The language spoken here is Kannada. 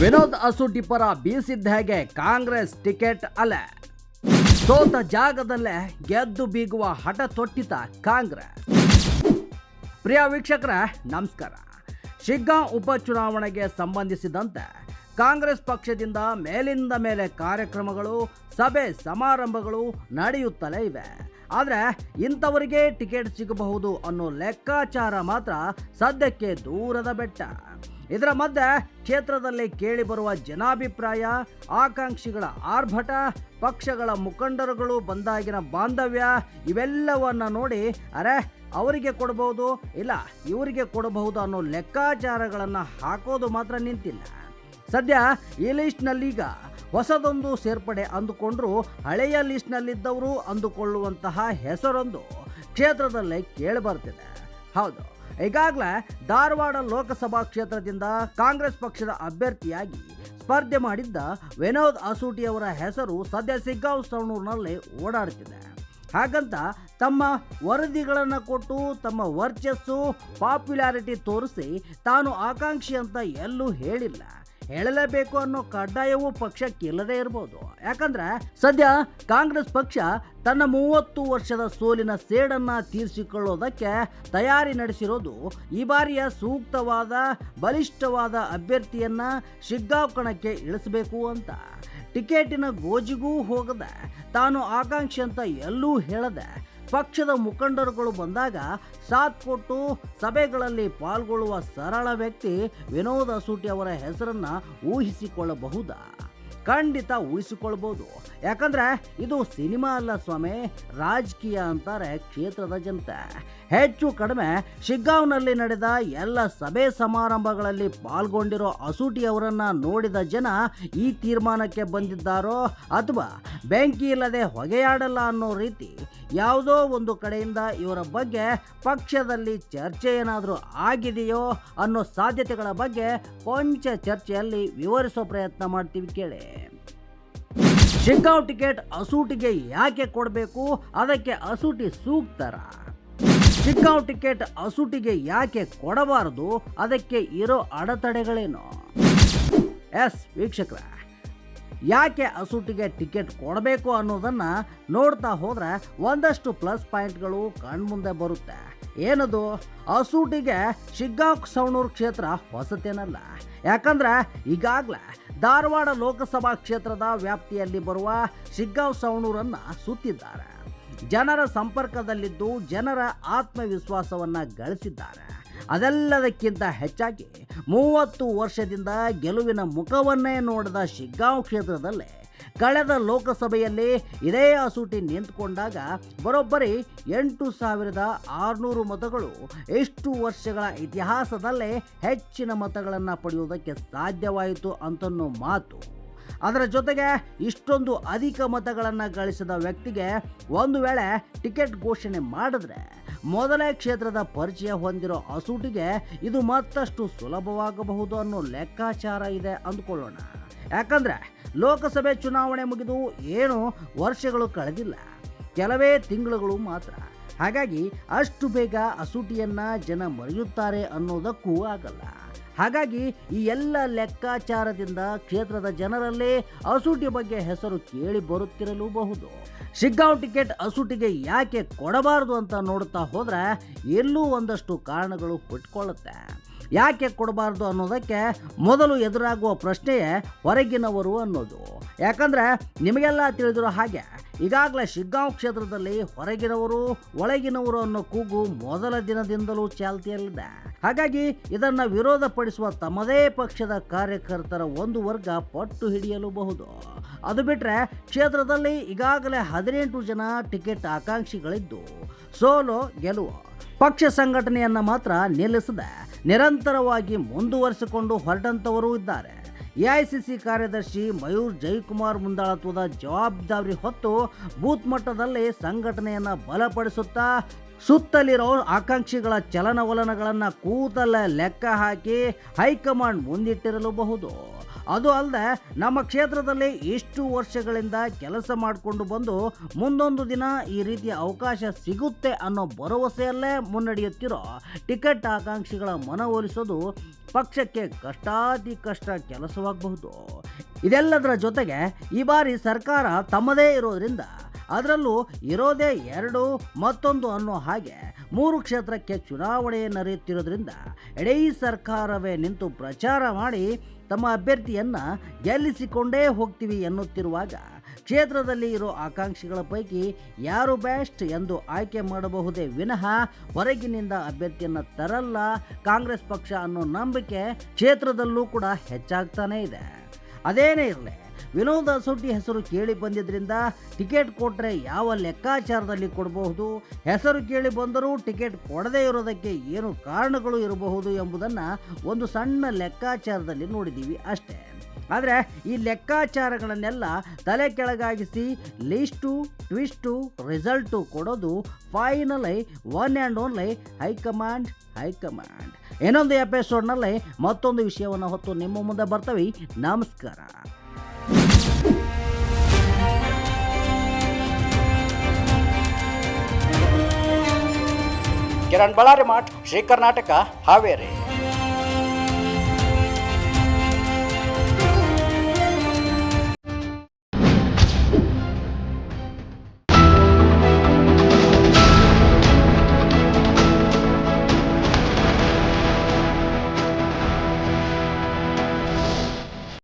ವಿನೋದ್ ಅಸೂಟಿ ಪರ ಬೀಸಿದ್ದ ಹೇಗೆ ಕಾಂಗ್ರೆಸ್ ಟಿಕೆಟ್ ಅಲೆ? ಸೋತ ಜಾಗದಲ್ಲೇ ಗೆದ್ದು ಬೀಗುವ ಹಠ ತೊಟ್ಟಿತ ಕಾಂಗ್ರೆಸ್. ಪ್ರಿಯ ವೀಕ್ಷಕರ, ನಮಸ್ಕಾರ. ಶಿಗ್ಗಾಂವ್ ಉಪಚುನಾವಣೆಗೆ ಸಂಬಂಧಿಸಿದಂತೆ ಕಾಂಗ್ರೆಸ್ ಪಕ್ಷದಿಂದ ಮೇಲಿಂದ ಮೇಲೆ ಕಾರ್ಯಕ್ರಮಗಳು, ಸಭೆ ಸಮಾರಂಭಗಳು ನಡೆಯುತ್ತಲೇ ಇವೆ. ಆದರೆ ಇಂಥವರಿಗೆ ಟಿಕೆಟ್ ಸಿಗಬಹುದು ಅನ್ನೋ ಲೆಕ್ಕಾಚಾರ ಮಾತ್ರ ಸದ್ಯಕ್ಕೆ ದೂರದ ಬೆಟ್ಟ. ಇದರ ಮಧ್ಯೆ ಕ್ಷೇತ್ರದಲ್ಲಿ ಕೇಳಿಬರುವ ಜನಾಭಿಪ್ರಾಯ, ಆಕಾಂಕ್ಷಿಗಳ ಆರ್ಭಟ, ಪಕ್ಷಗಳ ಮುಖಂಡರುಗಳು ಬಂದಾಗಿನ ಬಾಂಧವ್ಯ, ಇವೆಲ್ಲವನ್ನ ನೋಡಿ ಅರೆ ಅವರಿಗೆ ಕೊಡಬಹುದು ಇಲ್ಲ ಇವರಿಗೆ ಕೊಡಬಹುದು ಅನ್ನೋ ಲೆಕ್ಕಾಚಾರಗಳನ್ನು ಹಾಕೋದು ಮಾತ್ರ ನಿಂತಿಲ್ಲ. ಸದ್ಯ ಈ ಲಿಸ್ಟ್ನಲ್ಲೀಗ ಹೊಸದೊಂದು ಸೇರ್ಪಡೆ ಅಂದುಕೊಂಡ್ರು ಹಳೆಯ ಲಿಸ್ಟ್ನಲ್ಲಿದ್ದವರು ಅಂದುಕೊಳ್ಳುವಂತಹ ಹೆಸರೊಂದು ಕ್ಷೇತ್ರದಲ್ಲೇ ಕೇಳಿಬರ್ತಿದೆ. ಹೌದು. ಈಗಾಗಲೇ ಧಾರವಾಡ ಲೋಕಸಭಾ ಕ್ಷೇತ್ರದಿಂದ ಕಾಂಗ್ರೆಸ್ ಪಕ್ಷದ ಅಭ್ಯರ್ಥಿಯಾಗಿ ಸ್ಪರ್ಧೆ ಮಾಡಿದ್ದ ವಿನೋದ್ ಅಸೂಟಿಯವರ ಹೆಸರು ಸದ್ಯ ಸಿಗ್ಗಾವ್ ಸವಣೂರಿನಲ್ಲಿ ಓಡಾಡುತ್ತಿದೆ. ಹಾಗಂತ ತಮ್ಮ ವರದಿಗಳನ್ನು ಕೊಟ್ಟು ತಮ್ಮ ವರ್ಚಸ್ಸು, ಪಾಪ್ಯುಲಾರಿಟಿ ತೋರಿಸಿ ತಾನು ಆಕಾಂಕ್ಷಿ ಅಂತ ಎಲ್ಲೂ ಹೇಳಿಲ್ಲ. ಹೇಳಲೇಬೇಕು ಅನ್ನೋ ಕಡ್ಡಾಯವೂ ಪಕ್ಷಕ್ಕೆ ಇಲ್ಲದೇ ಇರ್ಬೋದು. ಯಾಕಂದ್ರೆ ಸದ್ಯ ಕಾಂಗ್ರೆಸ್ ಪಕ್ಷ ತನ್ನ ಮೂವತ್ತು ವರ್ಷದ ಸೋಲಿನ ಸೇಡನ್ನ ತೀರಿಸಿಕೊಳ್ಳೋದಕ್ಕೆ ತಯಾರಿ ನಡೆಸಿರೋದು ಈ ಬಾರಿಯ ಸೂಕ್ತವಾದ, ಬಲಿಷ್ಠವಾದ ಅಭ್ಯರ್ಥಿಯನ್ನ ಶಿಗ್ಗಾವ್ ಕಣಕ್ಕೆ ಇಳಿಸಬೇಕು ಅಂತ. ಟಿಕೆಟಿನ ಗೋಜಿಗೂ ಹೋಗದೆ ತಾನು ಆಕಾಂಕ್ಷಿ ಅಂತ ಎಲ್ಲೂ ಹೇಳದೆ ಪಕ್ಷದ ಮುಖಂಡರುಗಳು ಬಂದಾಗ ಸಾಥ್ ಕೊಟ್ಟು ಸಭೆಗಳಲ್ಲಿ ಪಾಲ್ಗೊಳ್ಳುವ ಸರಳ ವ್ಯಕ್ತಿ ವಿನೋದ್ ಅಸೂಟಿ ಅವರ ಹೆಸರನ್ನು ಊಹಿಸಿಕೊಳ್ಳಬಹುದಾ? ಖಂಡಿತ ಊಹಿಸಿಕೊಳ್ಬೋದು. ಯಾಕಂದ್ರೆ ಇದು ಸಿನಿಮಾ ಅಲ್ಲ ಸ್ವಾಮಿ, ರಾಜಕೀಯ ಅಂತಾರೆ ಕ್ಷೇತ್ರದ ಜನತೆ. ಹೆಚ್ಚು ಕಡಿಮೆ ಶಿಗ್ಗಾಂವ್ನಲ್ಲಿ ನಡೆದ ಎಲ್ಲ ಸಭೆ ಸಮಾರಂಭಗಳಲ್ಲಿ ಪಾಲ್ಗೊಂಡಿರೋ ಅಸೂಟಿ ಅವರನ್ನ ನೋಡಿದ ಜನ ಈ ತೀರ್ಮಾನಕ್ಕೆ ಬಂದಿದ್ದಾರೋ ಅಥವಾ ಬೆಂಕಿ ಇಲ್ಲದೆ ಹೊಗೆಯಾಡಲ್ಲ ಅನ್ನೋ ರೀತಿ ಯಾವುದೋ ಒಂದು ಕಡೆಯಿಂದ ಇವರ ಬಗ್ಗೆ ಪಕ್ಷದಲ್ಲಿ ಚರ್ಚೆ ಏನಾದರೂ ಆಗಿದೆಯೋ ಅನ್ನೋ ಸಾಧ್ಯತೆಗಳ ಬಗ್ಗೆ ಕೊಂಚ ಚರ್ಚೆಯಲ್ಲಿ ವಿವರಿಸೋ ಪ್ರಯತ್ನ ಮಾಡ್ತೀವಿ ಕೇಳಿ. ಶಿಗ್ಗಾಂವ್ ಟಿಕೆಟ್ ಅಸೂಟಿಗೆ ಯಾಕೆ ಕೊಡಬೇಕು? ಅದಕ್ಕೆ ಅಸೂಟಿ ಸೂಕ್ತರ. ಶಿಗ್ಗಾಂವ್ ಟಿಕೆಟ್ ಅಸೂಟಿಗೆ ಯಾಕೆ ಕೊಡಬಾರದು? ಅದಕ್ಕೆ ಇರೋ ಅಡೆತಡೆಗಳೇನು? ಎಸ್, ವೀಕ್ಷಕರ, ಯಾಕೆ ಅಸೂಟಿಗೆ ಟಿಕೆಟ್ ಕೊಡಬೇಕು ಅನ್ನೋದನ್ನು ನೋಡ್ತಾ ಹೋದರೆ ಒಂದಷ್ಟು ಪ್ಲಸ್ ಪಾಯಿಂಟ್ಗಳು ಕಣ್ಮುಂದೆ ಬರುತ್ತೆ. ಏನದು? ಅಸೂಟಿಗೆ ಶಿಗ್ಗಾಂವ್ ಸವಣೂರು ಕ್ಷೇತ್ರ ಹೊಸತೇನಲ್ಲ. ಯಾಕಂದ್ರೆ ಈಗಾಗಲೇ ಧಾರವಾಡ ಲೋಕಸಭಾ ಕ್ಷೇತ್ರದ ವ್ಯಾಪ್ತಿಯಲ್ಲಿ ಬರುವ ಶಿಗ್ಗಾಂವ್ ಸವಣೂರನ್ನು ಸುತ್ತಿದ್ದಾರೆ. ಜನರ ಸಂಪರ್ಕದಲ್ಲಿದ್ದು ಜನರ ಆತ್ಮವಿಶ್ವಾಸವನ್ನು ಗಳಿಸಿದ್ದಾರೆ. ಅದೆಲ್ಲದಕ್ಕಿಂತ ಹೆಚ್ಚಾಗಿ ಮೂವತ್ತು ವರ್ಷದಿಂದ ಗೆಲುವಿನ ಮುಖವನ್ನೇ ನೋಡದ ಶಿಗ್ಗಾಂವ್ ಕ್ಷೇತ್ರದಲ್ಲಿ ಕಳೆದ ಲೋಕಸಭೆಯಲ್ಲಿ ಇದೇ ಹಸೂಟಿ ನಿಂತ್ಕೊಂಡಾಗ ಬರೋಬ್ಬರಿ ಎಂಟು ಸಾವಿರದ ಆರುನೂರು ಮತಗಳು ಎಷ್ಟು ವರ್ಷಗಳ ಇತಿಹಾಸದಲ್ಲೇ ಹೆಚ್ಚಿನ ಮತಗಳನ್ನು ಪಡೆಯುವುದಕ್ಕೆ ಸಾಧ್ಯವಾಯಿತು ಅಂತನ್ನೋ ಮಾತು. ಅದರ ಜೊತೆಗೆ ಇಷ್ಟೊಂದು ಅಧಿಕ ಮತಗಳನ್ನು ಗಳಿಸಿದ ವ್ಯಕ್ತಿಗೆ ಒಂದು ವೇಳೆ ಟಿಕೆಟ್ ಘೋಷಣೆ ಮಾಡಿದ್ರೆ ಮೊದಲೇ ಕ್ಷೇತ್ರದ ಪರಿಚಯ ಹೊಂದಿರೋ ಅಸೂಟಿಗೆ ಇದು ಮತ್ತಷ್ಟು ಸುಲಭವಾಗಬಹುದು ಅನ್ನೋ ಲೆಕ್ಕಾಚಾರ ಇದೆ ಅಂದ್ಕೊಳ್ಳೋಣ. ಯಾಕಂದ್ರೆ ಲೋಕಸಭೆ ಚುನಾವಣೆ ಮುಗಿದು ಏನು ವರ್ಷಗಳು ಕಳೆದಿಲ್ಲ. ಕೆಲವೇ ತಿಂಗಳುಗಳು ಮಾತ್ರ. ಹಾಗಾಗಿ ಅಷ್ಟು ಬೇಗ ಅಸೂಟಿಯನ್ನ ಜನ ಮರೆಯುತ್ತಾರೆ ಅನ್ನೋದಕ್ಕೂ ಆಗಲ್ಲ. ಹಾಗಾಗಿ ಈ ಎಲ್ಲ ಲೆಕ್ಕಾಚಾರದಿಂದ ಕ್ಷೇತ್ರದ ಜನರಲ್ಲೇ ಅಸೂಟಿ ಬಗ್ಗೆ ಹೆಸರು ಕೇಳಿ ಬರುತ್ತಿರಲೂಬಹುದು. ಶಿಗ್ಗಾಂವ್ ಟಿಕೆಟ್ ಅಸೂಟಿಗೆ ಯಾಕೆ ಕೊಡಬಾರದು ಅಂತ ನೋಡ್ತಾ ಹೋದ್ರೆ ಎಲ್ಲೂ ಒಂದಷ್ಟು ಕಾರಣಗಳು ಹುಟ್ಕೊಳ್ಳುತ್ತೆ. ಯಾಕೆ ಕೊಡಬಾರ್ದು ಅನ್ನೋದಕ್ಕೆ ಮೊದಲು ಎದುರಾಗುವ ಪ್ರಶ್ನೆಯೇ ಹೊರಗಿನವರು ಅನ್ನೋದು. ಯಾಕಂದ್ರೆ ನಿಮಗೆಲ್ಲ ತಿಳಿದಿರೋ ಹಾಗೆ ಈಗಾಗಲೇ ಶಿಗ್ಗಾಂವ್ ಕ್ಷೇತ್ರದಲ್ಲಿ ಹೊರಗಿನವರು, ಒಳಗಿನವರು ಅನ್ನೋ ಕೂಗು ಮೊದಲ ದಿನದಿಂದಲೂ ಚಾಲ್ತಿಯಲ್ಲಿದೆ. ಹಾಗಾಗಿ ಇದನ್ನ ವಿರೋಧಪಡಿಸುವ ತಮ್ಮದೇ ಪಕ್ಷದ ಕಾರ್ಯಕರ್ತರ ಒಂದು ವರ್ಗ ಪಟ್ಟು ಹಿಡಿಯಲೂಬಹುದು. ಅದು ಬಿಟ್ಟರೆ ಕ್ಷೇತ್ರದಲ್ಲಿ ಈಗಾಗಲೇ ಹದಿನೆಂಟು ಜನ ಟಿಕೆಟ್ ಆಕಾಂಕ್ಷಿಗಳಿದ್ದು, ಸೋಲೋ ಗೆಲುವು ಪಕ್ಷ ಸಂಘಟನೆಯನ್ನು ಮಾತ್ರ ನಿಲ್ಲಿಸದೆ ನಿರಂತರವಾಗಿ ಮುಂದುವರಿಸಿಕೊಂಡು ಹೊರಟಂತವರೂ ಇದ್ದಾರೆ. ಎಐಸಿಸಿ ಕಾರ್ಯದರ್ಶಿ ಮಯೂರ್ ಜಯಕುಮಾರ್ ಮುಂದಾಳತ್ವದ ಜವಾಬ್ದಾರಿ ಹೊತ್ತು ಬೂತ್ ಮಟ್ಟದಲ್ಲಿ ಸಂಘಟನೆಯನ್ನು ಬಲಪಡಿಸುತ್ತಾ ಸುತ್ತಲಿರೋ ಆಕಾಂಕ್ಷಿಗಳ ಚಲನವಲನಗಳನ್ನು ಕೂತಲ್ಲೇ ಲೆಕ್ಕ ಹಾಕಿ ಹೈಕಮಾಂಡ್ ಮುಂದಿಟ್ಟಿರಲೂಬಹುದು. ಅದು ಅಲ್ಲದೆ ನಮ್ಮ ಕ್ಷೇತ್ರದಲ್ಲಿ ಇಷ್ಟು ವರ್ಷಗಳಿಂದ ಕೆಲಸ ಮಾಡಿಕೊಂಡು ಬಂದು ಮುಂದೊಂದು ದಿನ ಈ ರೀತಿಯ ಅವಕಾಶ ಸಿಗುತ್ತೆ ಅನ್ನೋ ಭರವಸೆಯಲ್ಲೇ ಮುನ್ನಡೆಯುತ್ತಿರೋ ಟಿಕೆಟ್ ಆಕಾಂಕ್ಷಿಗಳ ಮನವೊಲಿಸೋದು ಪಕ್ಷಕ್ಕೆ ಕಷ್ಟಾತಿ ಕಷ್ಟ ಕೆಲಸವಾಗಬಹುದು. ಇದೆಲ್ಲದರ ಜೊತೆಗೆ ಈ ಬಾರಿ ಸರ್ಕಾರ ತಮ್ಮದೇ ಇರೋದ್ರಿಂದ ಅದರಲ್ಲೂ ಇರೋದೇ ಎರಡು, ಮತ್ತೊಂದು ಅನ್ನೋ ಹಾಗೆ ಮೂರು ಕ್ಷೇತ್ರಕ್ಕೆ ಚುನಾವಣೆ ನಡೆಯುತ್ತಿರೋದ್ರಿಂದ ಇಡೀ ಸರ್ಕಾರವೇ ನಿಂತು ಪ್ರಚಾರ ಮಾಡಿ ತಮ್ಮ ಅಭ್ಯರ್ಥಿಯನ್ನು ಗೆಲ್ಲಿಸಿಕೊಂಡೇ ಹೋಗ್ತೀವಿ ಎನ್ನುತ್ತಿರುವಾಗ ಕ್ಷೇತ್ರದಲ್ಲಿ ಇರೋ ಆಕಾಂಕ್ಷಿಗಳ ಪೈಕಿ ಯಾರು ಬೆಸ್ಟ್ ಎಂದು ಆಯ್ಕೆ ಮಾಡಬಹುದೇ ವಿನಃ ಹೊರಗಿನಿಂದ ಅಭ್ಯರ್ಥಿಯನ್ನು ತರಲ್ಲ ಕಾಂಗ್ರೆಸ್ ಪಕ್ಷ ಅನ್ನೋ ನಂಬಿಕೆ ಕ್ಷೇತ್ರದಲ್ಲೂ ಕೂಡ ಹೆಚ್ಚಾಗ್ತಾನೇ ಇದೆ. ಅದೇನೇ ಇರಲಿ ವಿನೋದ ಸೊಟ್ಟಿ ಹೆಸರು ಕೇಳಿ ಬಂದಿದ್ದರಿಂದ ಟಿಕೆಟ್ ಕೊಟ್ಟರೆ ಯಾವ ಲೆಕ್ಕಾಚಾರದಲ್ಲಿ ಕೊಡಬಹುದು? ಹೆಸರು ಕೇಳಿ ಬಂದರೂ ಟಿಕೆಟ್ ಕೊಡದೇ ಇರೋದಕ್ಕೆ ಏನು ಕಾರಣಗಳು ಇರಬಹುದು ಎಂಬುದನ್ನು ಒಂದು ಸಣ್ಣ ಲೆಕ್ಕಾಚಾರದಲ್ಲಿ ನೋಡಿದ್ದೀವಿ ಅಷ್ಟೇ. ಆದರೆ ಈ ಲೆಕ್ಕಾಚಾರಗಳನ್ನೆಲ್ಲ ತಲೆ ಕೆಳಗಾಗಿಸಿ ಲಿಸ್ಟು, ಟ್ವಿಸ್ಟು, ರಿಸಲ್ಟು ಕೊಡೋದು finally one and only high command high command. ಇನ್ನೊಂದು ಎಪಿಸೋಡ್ನಲ್ಲಿ ಮತ್ತೊಂದು ವಿಷಯವನ್ನು ಹೊತ್ತು ನಿಮ್ಮ ಮುಂದೆ ಬರ್ತವೆ. ನಮಸ್ಕಾರ. ಕಿರಣ್ ಬಳ್ಳಾರಿ ಮಾಟ್ ಶ್ರೀ ಕರ್ನಾಟಕ ಹಾವೇರಿ.